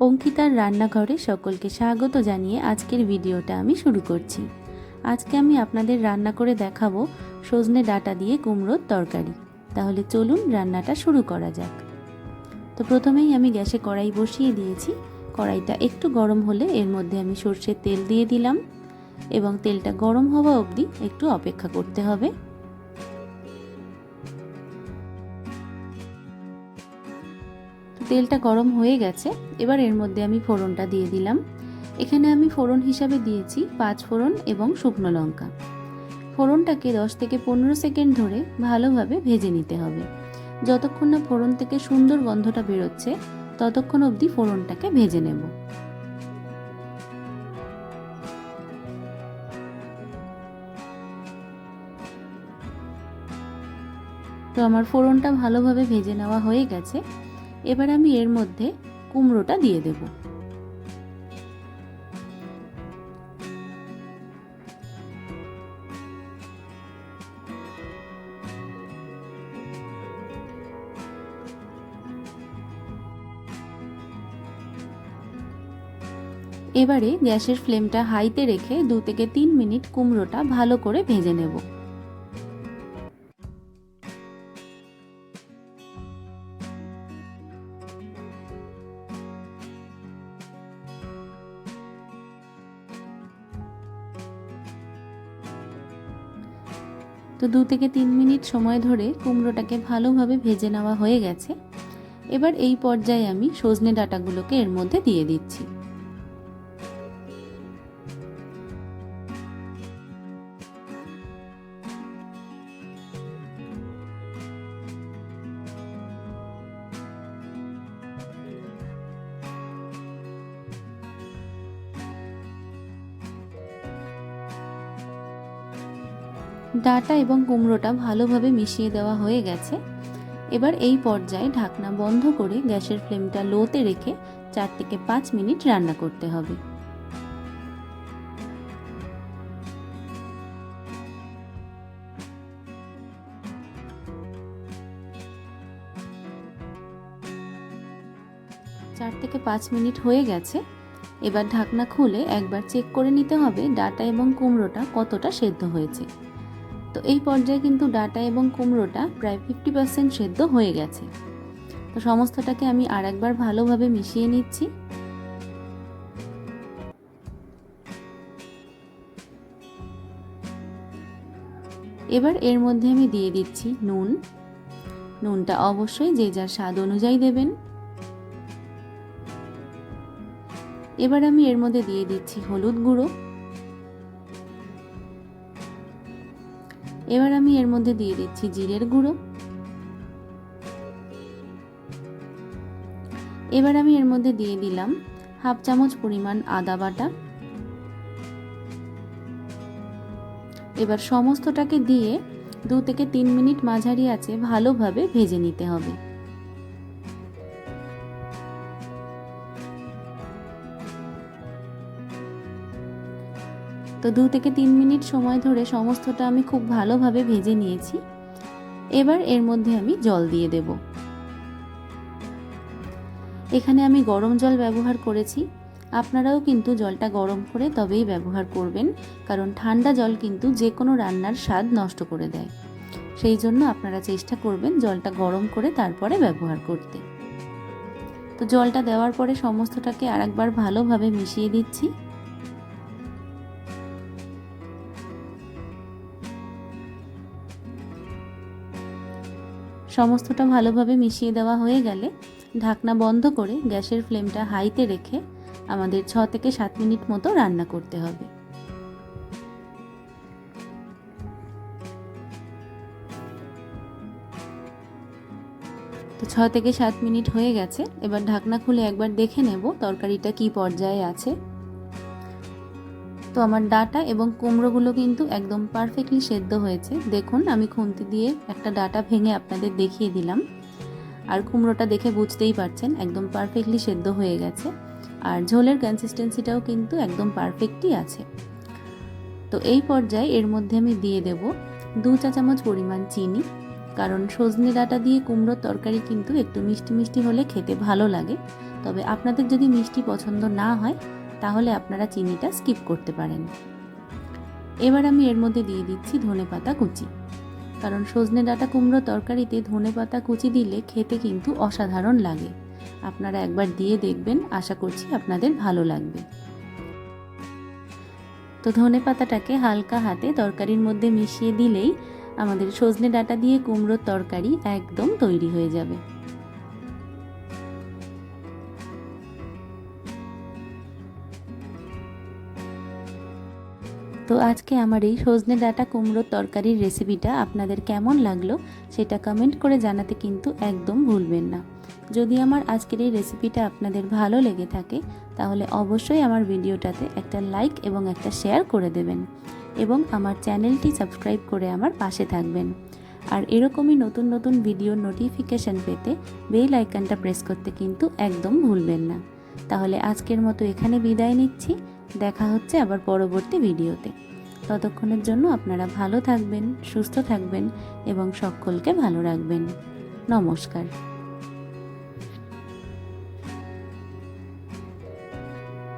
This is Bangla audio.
অঙ্কিতার রান্নাঘরে সকলকে স্বাগত জানিয়ে আজকের ভিডিওটা আমি শুরু করছি। আজকে আমি আপনাদের রান্না করে দেখাবো সজনে ডাটা দিয়ে কুমড়োর তরকারি। তাহলে চলুন রান্নাটা শুরু করা যাক। তো প্রথমেই আমি গ্যাসে কড়াই বসিয়ে দিয়েছি। কড়াইটা একটু গরম হলে এর মধ্যে আমি সর্ষের তেল দিয়ে দিলাম এবং তেলটা গরম হওয়া অবধি একটু অপেক্ষা করতে হবে। তেলটা গরম হয়ে গেছে, এবার এর মধ্যে আমি ফোড়নটা দিয়ে দিলাম। এখানে আমি ফোড়ন হিসাবে দিয়েছি পাঁচ ফোড়ন এবং শুকনো লঙ্কা। ফোড়নটাকে দশ থেকে পনেরো সেকেন্ড ধরে ভালোভাবে ভেজে নিতে হবে। যতক্ষণ না ফোড়ন থেকে সুন্দর গন্ধটা বেরোচ্ছে, ততক্ষণ অবধি ফোড়নটাকে ভেজে নেব। তো আমার ফোড়নটা ভালোভাবে ভেজে নেওয়া হয়ে গেছে। এবার আমি এর মধ্যে কুমড়োটা দিয়ে দেব। এবারে গ্যাসের ফ্লেমটা হাইতে রেখে দু থেকে তিন মিনিট কুমড়োটা ভালো করে ভেজে নেব। তো দু থেকে তিন মিনিট সময় ধরে কুমড়োটাকে ভালোভাবে ভেজে নেওয়া হয়ে গেছে। এবার এই পর্যায়ে আমি সজনে ডাটাগুলোকে এর মধ্যে দিয়ে দিচ্ছি। ডাটা এবং কুমড়োটা ভালোভাবে মিশিয়ে দেওয়া হয়ে গেছে। এবার এই পর্যায়ে ঢাকনা বন্ধ করে গ্যাসের ফ্লেমটা লোতে রেখে চার থেকে পাঁচ মিনিট রান্না করতে হবে। চার থেকে পাঁচ মিনিট হয়ে গেছে। এবার ঢাকনা খুলে একবার চেক করে নিতে হবে ডাটা এবং কুমড়োটা কতটা সেদ্ধ হয়েছে। তো এই পর্যায়ে কিন্তু ডাটা এবং কুমড়োটা প্রায় ফিফটি পার্সেন্ট সেদ্ধ হয়ে গেছে। তো সমস্তটাকে আমি আর একবার ভালোভাবে মিশিয়ে নিচ্ছি। এবার এর মধ্যে আমি দিয়ে দিচ্ছি নুন। নুনটা অবশ্যই যে যার স্বাদ অনুযায়ী দেবেন। এবার আমি এর মধ্যে দিয়ে দিচ্ছি হলুদ গুঁড়ো। এবার আমি এর মধ্যে দিয়ে দিচ্ছি জিরের গুঁড়ো। এবার আমি এর মধ্যে দিয়ে দিলাম হাফ চামচ পরিমাণ আদা বাটা। এবার সমস্তটাকে দিয়ে দু থেকে তিন মিনিট মাঝারি আছে ভালোভাবে ভেজে নিতে হবে। তো দু থেকে তিন মিনিট সময় ধরে সমস্তটা আমি খুব ভালোভাবে ভেজে নিয়েছি। এবার এর মধ্যে আমি জল দিয়ে দেব। এখানে আমি গরম জল ব্যবহার করেছি। আপনারাও কিন্তু জলটা গরম করে তবেই ব্যবহার করবেন, কারণ ঠান্ডা জল কিন্তু যে কোনো রান্নার স্বাদ নষ্ট করে দেয়। সেই জন্য আপনারা চেষ্টা করবেন জলটা গরম করে তারপরে ব্যবহার করতে। তো জলটা দেওয়ার পরে সমস্তটাকে আরেকবার ভালোভাবে মিশিয়ে দিচ্ছি। সমস্তটা ভালোভাবে মিশিয়ে দেওয়া হয়ে গেলে ঢাকনা বন্ধ করে গ্যাসের ফ্লেমটা হাইতে রেখে আমাদের ছ থেকে সাত মিনিট মতো রান্না করতে হবে। তো ছ থেকে সাত মিনিট হয়ে গেছে। এবার ঢাকনা খুলে একবার দেখে নেব তরকারিটা কি পর্যায়ে আছে। তো আমার ডাটা এবং কুমড়োগুলো কিন্তু একদম পারফেক্টলি সেদ্ধ হয়েছে। দেখুন, আমি খুন্তি দিয়ে একটা ডাটা ভেঙে আপনাদের দেখিয়ে দিলাম। আর কুমড়োটা দেখে বুঝতেই পারছেন, একদম পারফেক্টলি সেদ্ধ হয়ে গেছে। আর ঝোলের কনসিস্টেন্সিটাও কিন্তু একদম পারফেক্টই আছে। তো এই পর্যায়ে এর মধ্যে আমি দিয়ে দেব দু চা চামচ পরিমাণ চিনি, কারণ সজনে ডাটা দিয়ে কুমড়োর তরকারি কিন্তু একটু মিষ্টি মিষ্টি হলে খেতে ভালো লাগে। তবে আপনাদের যদি মিষ্টি পছন্দ না হয় তাহলে আপনারা চিনিটা স্কিপ করতে পারেন। এবার আমি এর মধ্যে দিয়ে দিচ্ছি ধনে পাতা কুচি। কারণ সজনে ডাটা কুমড়ো তরকারিতে ধনে পাতা কুচি দিলে খেতে কিন্তু অসাধারণ লাগে। আপনারা একবার দিয়ে দেখবেন, আশা করছি আপনাদের ভালো লাগবে। তো ধনে পাতাটাকে হালকা হাতে তরকারির মধ্যে মিশিয়ে দিলেই আমাদের সজনে ডাটা দিয়ে কুমড়োর তরকারি একদম তৈরি হয়ে যাবে। তো আজকে আমার এই সজনে ডাটা কুমড়োর তরকারির রেসিপিটা আপনাদের কেমন লাগল সেটা কমেন্ট করে জানাতে কিন্তু একদম ভুলবেন না। যদি আমার আজকের এই রেসিপিটা আপনাদের ভালো লেগে থাকে, তাহলে অবশ্যই আমার ভিডিওটাতে একটা লাইক এবং একটা শেয়ার করে দেবেন এবং আমার চ্যানেলটি সাবস্ক্রাইব করে আমার পাশে থাকবেন। আর এরকমই নতুন নতুন ভিডিওর নোটিফিকেশন পেতে বেল আইকনটা প্রেস করতে কিন্তু একদম ভুলবেন না। তাহলে আজকের মতো এখানে বিদায় নিচ্ছি। দেখা হচ্ছে আবার পরবর্তী ভিডিওতে। ততক্ষণের জন্য আপনারা ভালো থাকবেন, সুস্থ থাকবেন এবং সকলকে ভালো রাখবেন। নমস্কার।